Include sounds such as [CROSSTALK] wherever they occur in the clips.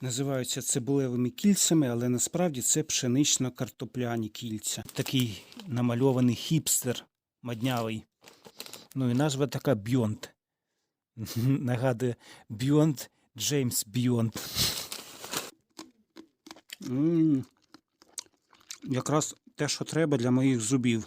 називаються цибулевими кільцями, але насправді це пшенично-картопляні кільця. Такий намальований хіпстер маднявий. Ну і назва така Beyond. [LAUGHS] Нагадує Beyond Джеймс. М, Якраз те, що треба для моїх зубів,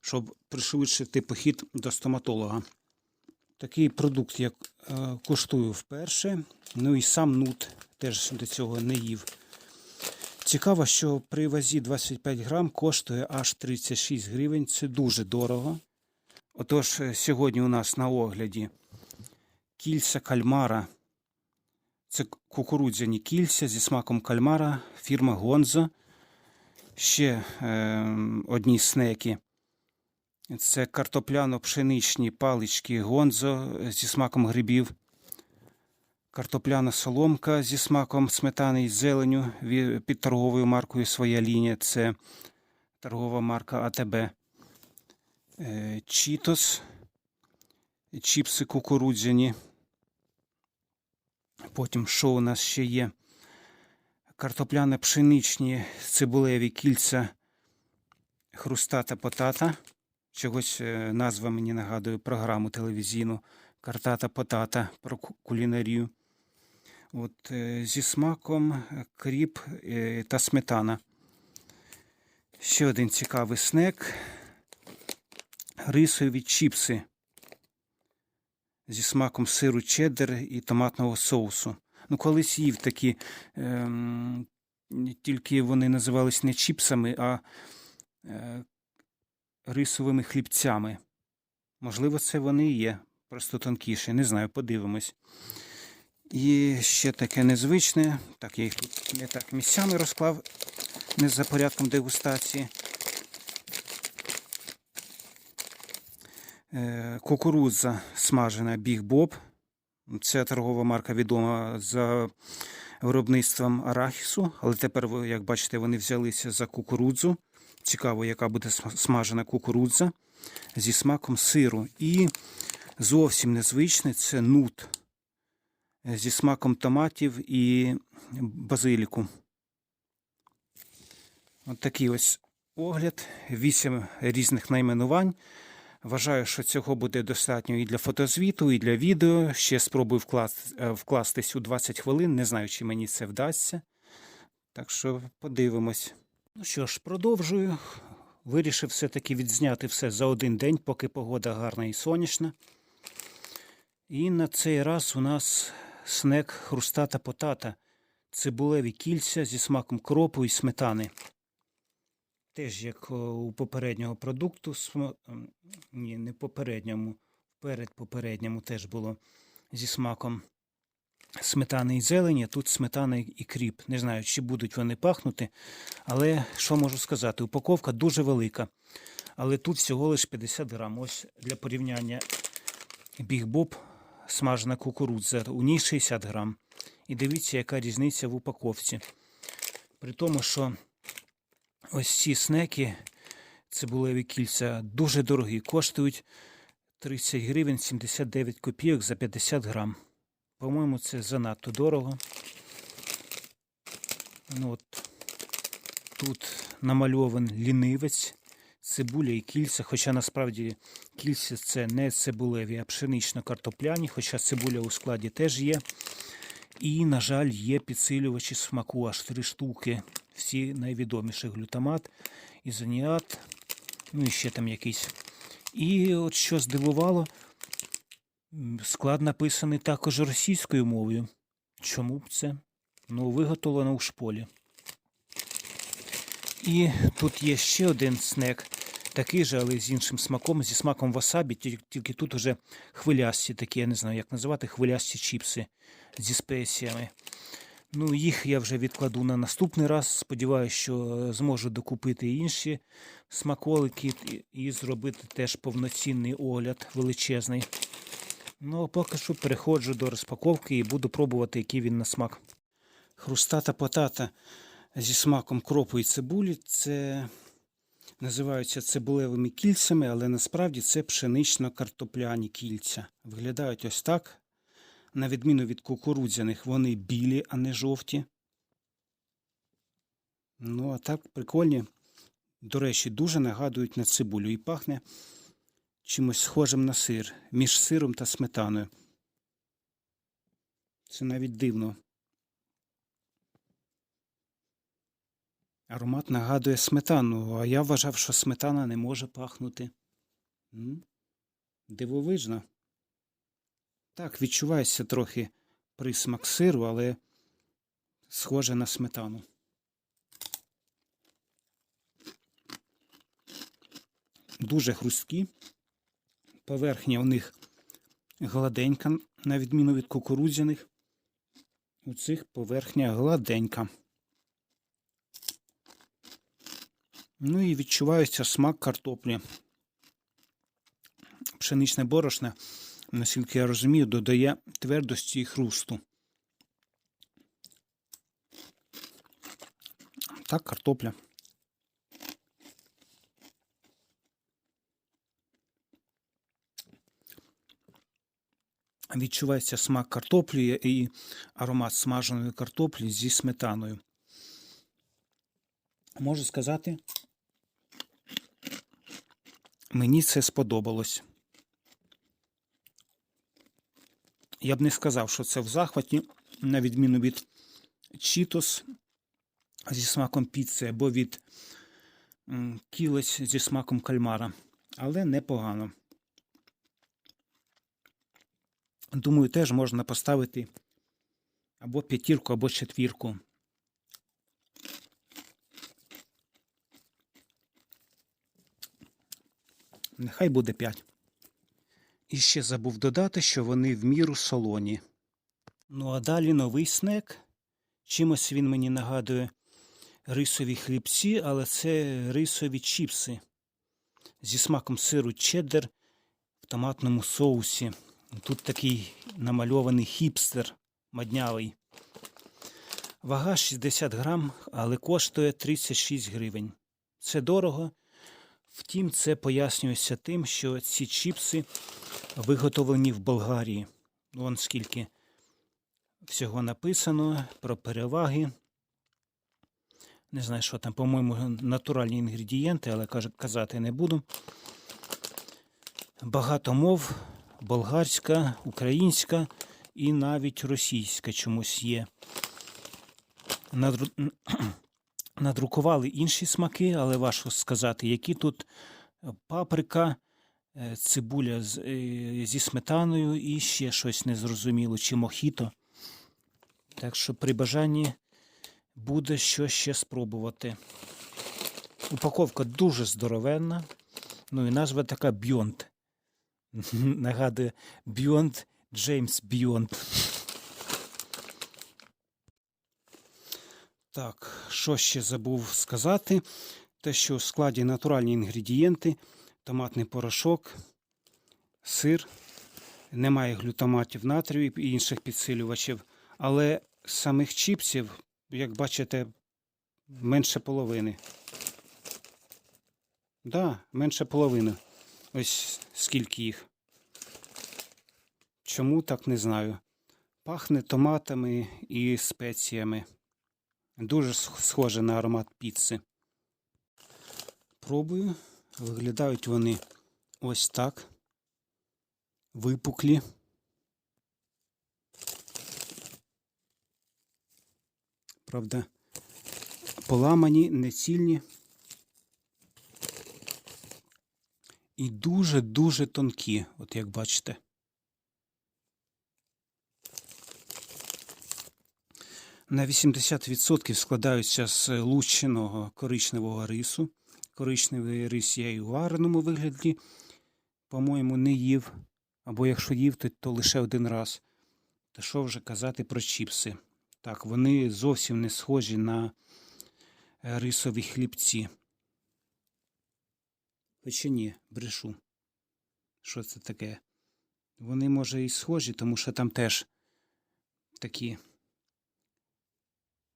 щоб пришвидшити похід до стоматолога. Такий продукт я е, куштую вперше. Ну і сам нут теж до цього не їв. Цікаво, що при вазі 25 грам коштує аж 36 гривень. Це дуже дорого. Отож, е, сьогодні у нас на огляді кільця кальмара. Це кукурудзяні кільця зі смаком кальмара, фірма Гонзо. Ще е, одні снеки. Це картопляно-пшеничні палички Гонзо зі смаком грибів. Картопляна соломка зі смаком сметани і зеленю під торговою маркою Своя лінія. Це торгова марка АТБ. Е, Чітос. Чіпси кукурудзяні. Потім що у нас ще є? Картопляне пшеничні цибулеві кільця хрустата потата. Чогось е, назва мені нагадує програму телевізійну Картата потата про кулінарію. От, е, зі смаком е, кріп е, та сметана. Ще один цікавий снек. Рисові чіпси зі смаком сиру чеддер і томатного соусу. Ну, колись їв такі, ем, тільки вони називались не чіпсами, а е, рисовими хлібцями. Можливо, це вони і є, просто тонкіші. Не знаю, подивимось. І ще таке незвичне. Так, я їх тут не так місцями розклав, не за порядком дегустації. Е, Кукурудза смажена Біг Боб. Це торгова марка відома за виробництвом арахісу, але тепер, як бачите, вони взялися за кукурудзу. Цікаво, яка буде смажена кукурудза зі смаком сиру. І зовсім незвичне це нут зі смаком томатів і базиліку. От такий ось огляд, вісім різних найменувань. Вважаю, що цього буде достатньо і для фотозвіту, і для відео. Ще спробую е, вкластись у 20 хвилин. Не знаю, чи мені це вдасться. Так що подивимось. Ну що ж, продовжую. Вирішив все-таки відзняти все за один день, поки погода гарна і сонячна. І на цей раз у нас снек хрустата потата, цибулеві кільця зі смаком кропу і сметани. Теж як у попереднього продукту, ні, не попередньому, перед попередньому теж було зі смаком сметани і зелені, а тут сметана і кріп. Не знаю, чи будуть вони пахнути, але що можу сказати? Упаковка дуже велика. Але тут всього лише 50 грам. Ось для порівняння Біг Боб смажена кукурудза, у ній 60 грам. І дивіться, яка різниця в упаковці. При тому, що ось ці снеки, цибулеві кільця, дуже дорогі, коштують 30 гривень 79 копійок за 50 грам. По-моєму, це занадто дорого. Ну, от, тут намальований лінивець, цибуля і кільця, хоча насправді кільця це не цибулеві, а пшенично-картопляні, хоча цибуля у складі теж є. І, на жаль, є підсилювачі смаку, аж три штуки. Всі найвідоміші глютамат, ізоніат, ну і ще там якийсь. І от що здивувало, склад написаний також російською мовою. Чому б це? Ну, виготовлено у шполі. І тут є ще один снек, такий же, але з іншим смаком, зі смаком васабі, тільки тут уже хвилясті такі, я не знаю, як називати, хвилясті чіпси зі спеціями. Ну, їх я вже відкладу на наступний раз. Сподіваюся, що зможу докупити інші смаколики і зробити теж повноцінний огляд величезний. Ну, а поки що переходжу до розпаковки і буду пробувати, який він на смак. Хрустата потата зі смаком кропу і цибулі. Це називаються цибулевими кільцями, але насправді це пшенично-картопляні кільця. Виглядають ось так. На відміну від кукурудзяних, вони білі, а не жовті. Ну, а так прикольні. До речі, дуже нагадують на цибулю і пахне чимось схожим на сир, між сиром та сметаною. Це навіть дивно. Аромат нагадує сметану, а я вважав, що сметана не може пахнути. М? Дивовижно. Так, відчувається трохи присмак сиру, але схоже на сметану. Дуже хрусткі. Поверхня у них гладенька, на відміну від кукурудзяних. У цих поверхня гладенька. Ну і відчувається смак картоплі. Пшеничне борошне, наскільки я розумію, додає твердості і хрусту. Так, картопля. Відчувається смак картоплі і аромат смаженої картоплі зі сметаною. Можу сказати, мені це сподобалось. Я б не сказав, що це в захваті, на відміну від Чітос зі смаком піци або від кілець зі смаком кальмара. Але непогано. Думаю, теж можна поставити або п'ятірку, або четвірку. Нехай буде 5. І ще забув додати, що вони в міру солоні. Ну а далі новий снек. Чимось він мені нагадує рисові хлібці, але це рисові чіпси зі смаком сиру чеддер в томатному соусі. Тут такий намальований хіпстер маднявий. Вага 60 грам, але коштує 36 гривень. Це дорого. Втім, це пояснюється тим, що ці чіпси виготовлені в Болгарії. Вон скільки всього написано про переваги. Не знаю, що там, по-моєму, натуральні інгредієнти, але казати не буду. Багато мов болгарська, українська і навіть російська чомусь є. Надру... Надрукували інші смаки, але важко сказати, які тут паприка, е, цибуля е, зі сметаною і ще щось незрозуміло, чи мохіто. Так що при бажанні буде що ще спробувати. Упаковка дуже здоровенна. Ну і назва така Beyond. [LAUGHS] Нагадує Beyond James Beyond. Так, що ще забув сказати? Те, що в складі натуральні інгредієнти, томатний порошок, сир, немає глютаматів натрію і інших підсилювачів, але самих чіпсів, як бачите, менше половини. Да, менше половини. Ось скільки їх. Чому так не знаю. Пахне томатами і спеціями. Дуже схоже на аромат піци. Пробую. Виглядають вони ось так. Випуклі. Правда, поламані, нецільні. І дуже-дуже тонкі, от як бачите. На 80% складаються з лущеного коричневого рису. Коричневий рис я і у вареному вигляді, по-моєму, не їв. Або якщо їв, то, лише один раз. Та що вже казати про чіпси? Так, вони зовсім не схожі на рисові хлібці. Хоча ні, брешу. Що це таке? Вони, може, і схожі, тому що там теж такі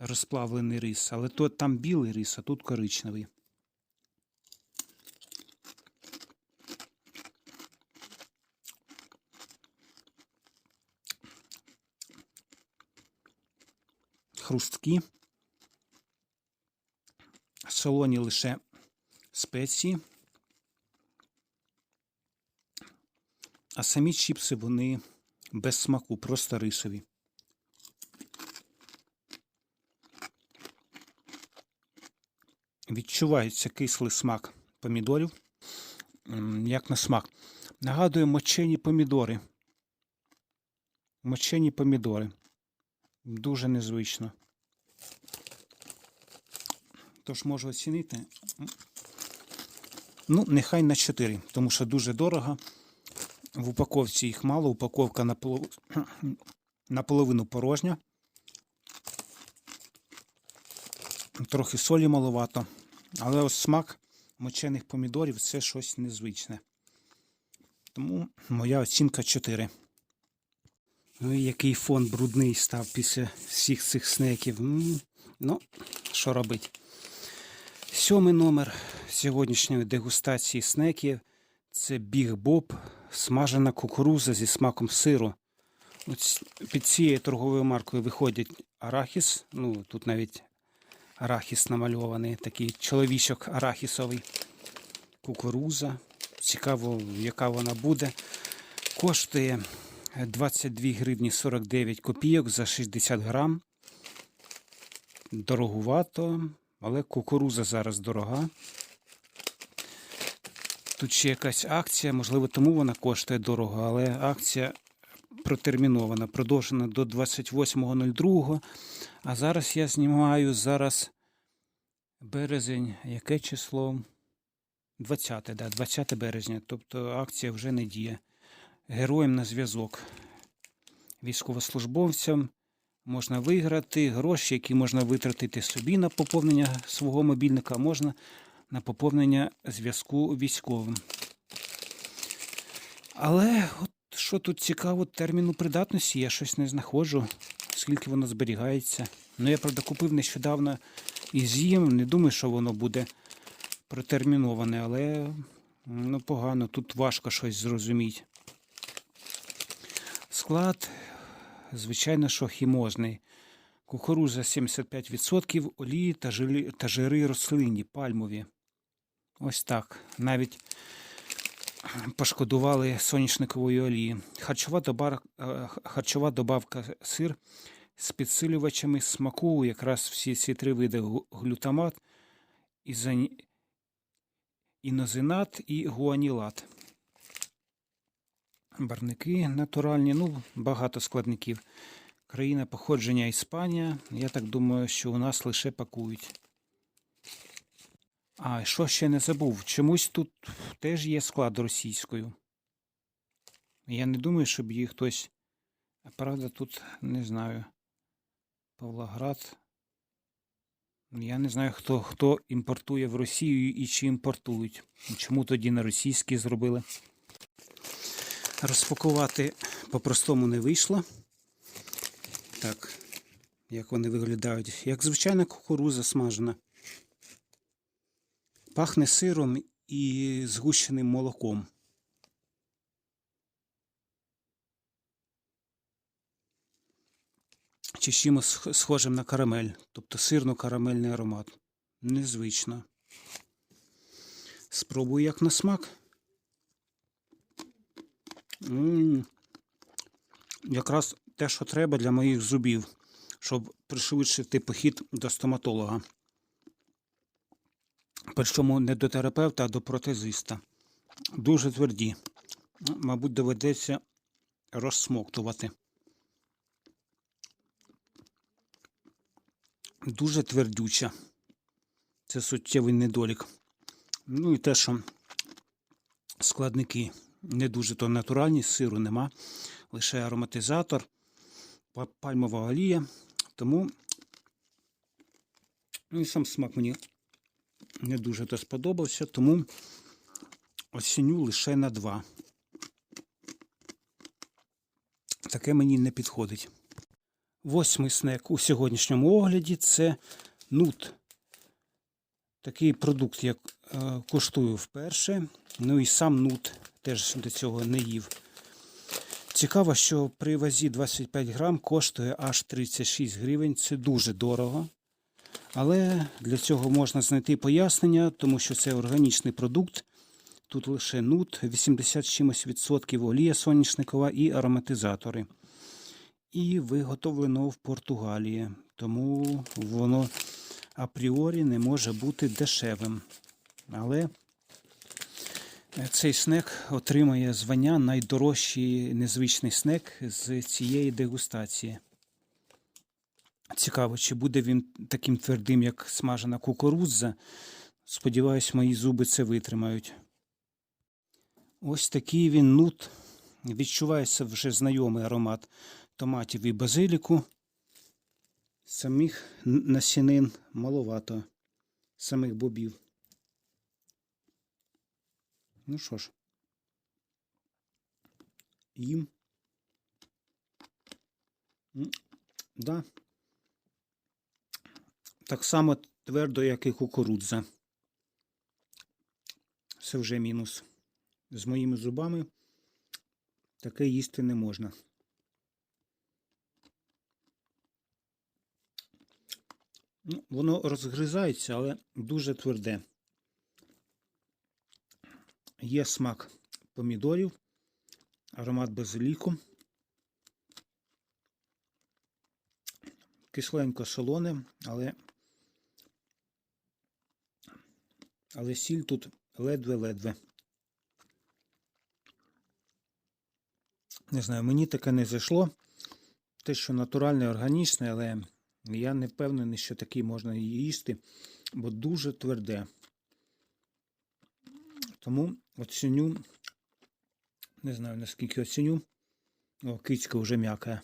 розплавлений рис, але то там білий рис, а тут коричневий. Хрусткі. салоні лише спеції. А самі чіпси вони без смаку, просто рисові. Відчувається кислий смак помідорів, як на смак. Нагадує мочені помідори. Мочені помідори. Дуже незвично. Тож можу оцінити. Ну, нехай на 4, тому що дуже дорого. В упаковці їх мало, упаковка наполов... [CLEARS THROAT] наполовину порожня. Трохи солі маловато. Але ось смак мочених помідорів це щось незвичне. Тому моя оцінка 4. Ну який фон брудний став після всіх цих снеків. Ну, що робити? Сьомий номер сьогоднішньої дегустації снеків це Біг Боб, смажена кукуруза зі смаком сиру. Під цією торговою маркою виходить арахіс. Ну, тут навіть арахіс намальований, такий чоловічок арахісовий. Кукуруза. Цікаво, яка вона буде. Коштує 22 гривні 49 копійок за 60 грам. Дорогувато, але кукуруза зараз дорога. Тут ще якась акція, можливо, тому вона коштує дорого, але акція протермінована, продовжена до 28.02. А зараз я знімаю зараз березень, яке число? 20, да, 20 березня. Тобто акція вже не діє. Героям на зв'язок. Військовослужбовцям можна виграти гроші, які можна витратити собі на поповнення свого мобільника, можна на поповнення зв'язку військовим. Але що тут цікаво, терміну придатності я щось не знаходжу, скільки воно зберігається. Ну, я, правда, купив нещодавно і з'їм. Не думаю, що воно буде протерміноване, але ну, погано, тут важко щось зрозуміти. Склад, звичайно, що хімозний. Кукуруза 75%, олії та жири, рослинні, пальмові. Ось так. Навіть пошкодували соняшникової олії. Харчова, добар, е, харчова добавка сир з підсилювачами смаку, якраз всі ці три види глютамат, ізоні- інозинат і гуанілат. Барники натуральні, ну, багато складників. Країна походження Іспанія. Я так думаю, що у нас лише пакують. А, що ще не забув? Чомусь тут теж є склад російською. Я не думаю, щоб її хтось. Правда, тут не знаю. Павлоград. Я не знаю, хто, хто імпортує в Росію і чи імпортують. Чому тоді на російській зробили? Розпакувати по-простому не вийшло. Так, як вони виглядають. Як звичайна кукуруза смажена. Пахне сиром і згущеним молоком. Чи чимось схожим на карамель, тобто сирно-карамельний аромат. Незвично. Спробую як на смак. м Якраз те, що треба для моїх зубів, щоб пришвидшити похід до стоматолога. Причому не до терапевта, а до протезиста. Дуже тверді. Ну, Мабуть, доведеться розсмоктувати. Дуже твердюча. Це суттєвий недолік. Ну і те, що складники не дуже то натуральні, сиру нема, лише ароматизатор, пальмова олія. Тому ну і сам смак мені не дуже то сподобався, тому оціню лише на 2. Таке мені не підходить. Восьмий снек у сьогоднішньому огляді це нут. Такий продукт я е, куштую вперше. Ну і сам нут теж до цього не їв. Цікаво, що при вазі 25 грам коштує аж 36 гривень. Це дуже дорого. Але для цього можна знайти пояснення, тому що це органічний продукт. Тут лише нут, 80 з чимось відсотків, олія соняшникова і ароматизатори. І виготовлено в Португалії, тому воно апріорі не може бути дешевим. Але цей снек отримає звання найдорожчий незвичний снек з цієї дегустації. Цікаво, чи буде він таким твердим, як смажена кукурудза. Сподіваюсь, мої зуби це витримають. Ось такий він нут. Відчувається вже знайомий аромат томатів і базиліку. Самих насінин маловато, самих бобів. Ну що ж, їм. Да. Так само твердо, як і кукурудза. Це вже мінус. З моїми зубами таке їсти не можна. Ну, воно розгризається, але дуже тверде. Є смак помідорів, аромат базиліку. Кисленько солоне, але, але сіль тут ледве-ледве. Не знаю, мені таке не зайшло. Те, що натуральне, органічне, але я не впевнений, що такий можна їсти, бо дуже тверде. Тому оціню, не знаю наскільки оціню. О, кицька вже м'яка.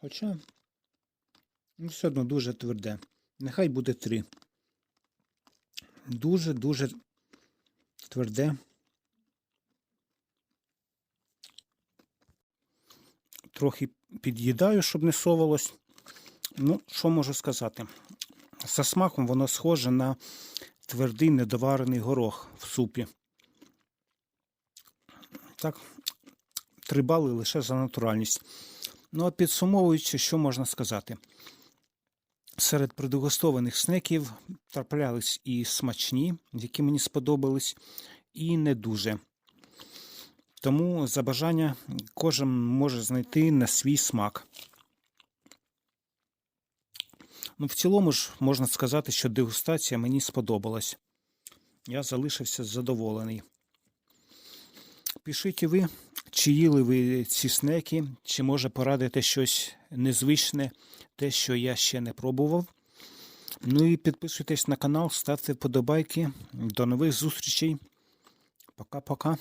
Хоча, ну, все одно дуже тверде. Нехай буде три. Дуже-дуже тверде. Трохи під'їдаю, щоб не совалось. Ну, що можу сказати? За смаком воно схоже на твердий недоварений горох в супі. Так, три бали лише за натуральність. Ну, а підсумовуючи, що можна сказати? Серед предегустованих снеків траплялись і смачні, які мені сподобались, і не дуже. Тому за бажання кожен може знайти на свій смак. Ну, в цілому ж можна сказати, що дегустація мені сподобалась. Я залишився задоволений. Пишіть ви, чи їли ви ці снеки, чи може порадити щось незвичне, те, що я ще не пробував. Ну і підписуйтесь на канал, ставте вподобайки. До нових зустрічей. Пока-пока.